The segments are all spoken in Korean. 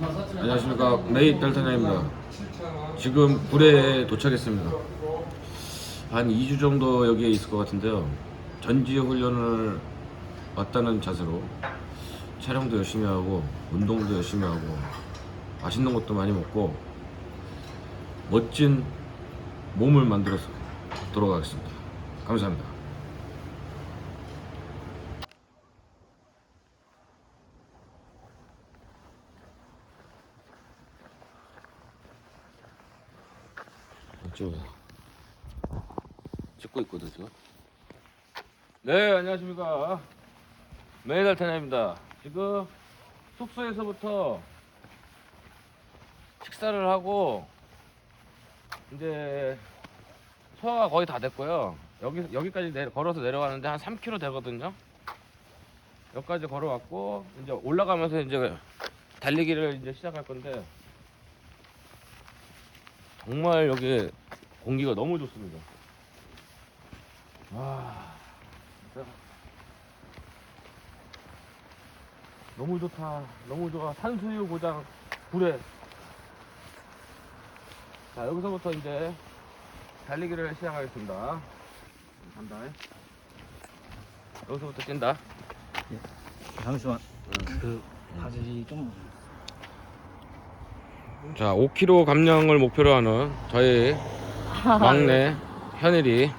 안녕하십니까 메이 델타나입니다. 지금 구례에 도착했습니다. 한 2주 정도 여기에 있을 것 같은데요. 전지 훈련을 왔다는 자세로 촬영도 열심히 하고 운동도 열심히 하고 맛있는 것도 많이 먹고 멋진 몸을 만들어서 돌아가겠습니다. 감사합니다. 찍어 찍고 있거든 지금. 네 안녕하십니까 메이달 테나입니다. 지금 숙소에서부터 식사를 하고 이제 소화가 거의 다 됐고요. 여기 여기까지 내려, 걸어서 내려가는데 한 3km 되거든요. 여기까지 걸어왔고 이제 올라가면서 이제 달리기를 이제 시작할 건데 정말 여기 공기가 너무 좋습니다. 와, 진짜 너무 좋다. 너무 좋아. 산수유 고장 구례. 자, 여기서부터 이제 달리기를 시작하겠습니다. 간다. 여기서부터 뛴다. 잠시만 그 바지 좀 자, 5kg 감량을 목표로 하는 저희 막내 현일이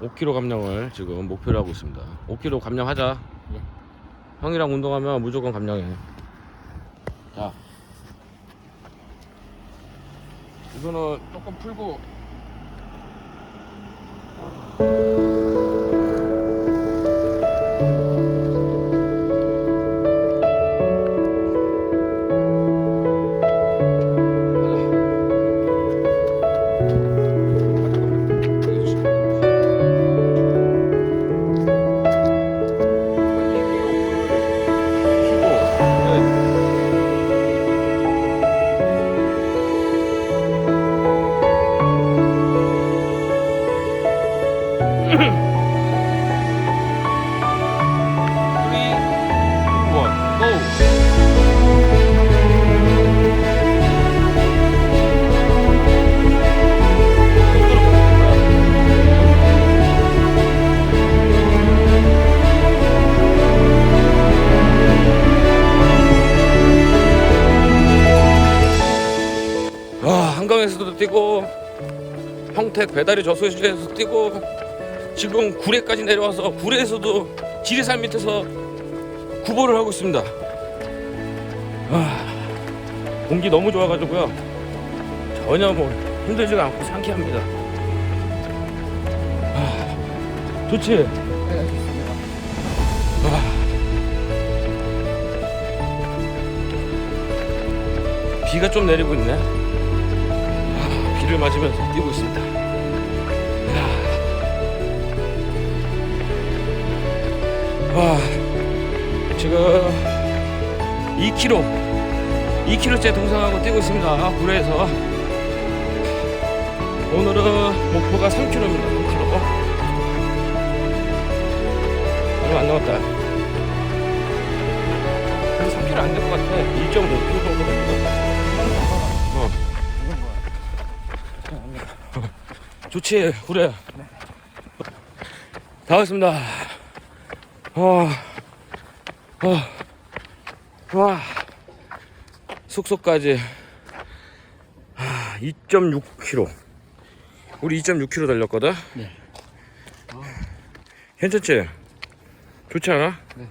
5kg 감량을 지금 목표로 하고 있습니다. 5kg 감량하자. 예. 형이랑 운동하면 무조건 감량해. 자, 이거는 조금 풀고. 뛰고 평택 배다리 저수지에서 뛰고 지금 구례까지 내려와서 구례에서도 지리산 밑에서 구보를 하고 있습니다. 아, 공기 너무 좋아가지고요. 전혀 뭐 힘들지가 않고 상쾌합니다. 아, 좋지? 아, 비가 좀 내리고 있네. 아, 비를 맞으면서 뛰고 있습니다. 이야. 와, 지금 2km, 2km째 동상하고 뛰고 있습니다. 구례에서. 오늘은 목표가 3km입니다. 3km. 얼마 안 남았다. 그래도 3km 안 될 것 같아. 2.5km 좋지, 구례. 다 왔습니다. 와, 와, 와, 숙소까지 아, 2.6km. 우리 2.6km 달렸거든. 네. 괜찮지? 좋지 않아? 네.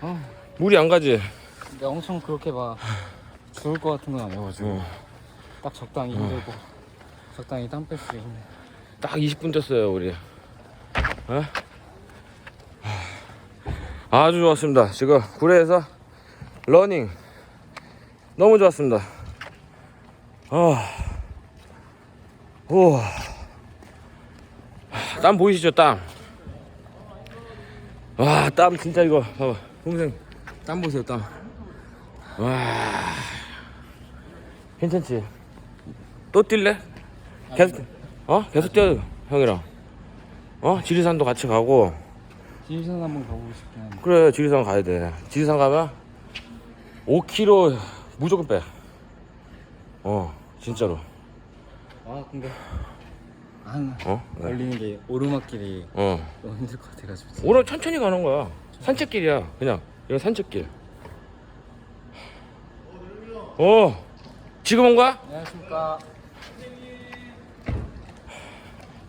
아 물이 안 가지? 근데 엄청 그렇게 막 죽을 것 같은 건 아니어가지고 어. 딱 적당히 힘들고 적당히 땀뺄수 있는 딱 20분 됐어요, 우리. 어? 아주 좋았습니다. 지금 구례에서 러닝 너무 좋았습니다. 아, 오, 땀 보이시죠, 땀? 와, 땀 진짜 이거 봐봐, 동생 땀 보세요, 땀. 와, 괜찮지? 또 뛸래? 계속, 어? 계속 뛰어, 형이랑. 어? 지리산도 같이 가고. 지리산 한번 가보고 싶긴 한데 그래, 지리산 가야 돼. 지리산 가면 5kg 무조건 빼. 어, 진짜로. 아 근데 안 어? 네. 걸리는 게 오르막길이 어. 너무 힘들 것 같아가지고 오늘 천천히 가는 거야. 산책길이야. 그냥 이건 산책길. 어. 지금 온 거야? 안녕하십니까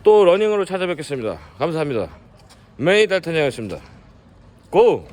또 러닝으로 찾아뵙겠습니다. 감사합니다. 메이 달탄이었습니다. 고!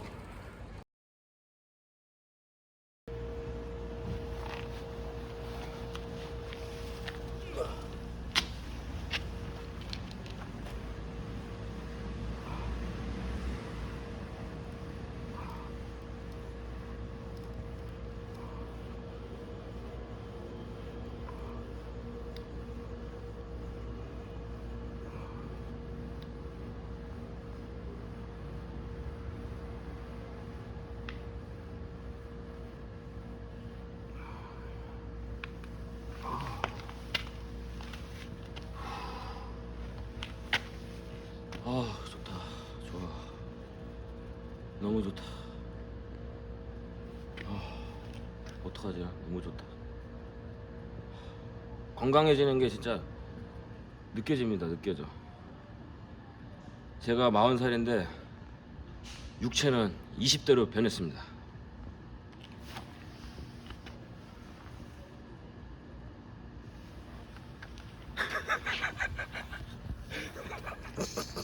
아 좋다 좋아 너무 좋다 아 어떡하지? 너무 좋다. 건강해지는 게 진짜 느껴집니다. 느껴져. 제가 40살인데 육체는 20대로 변했습니다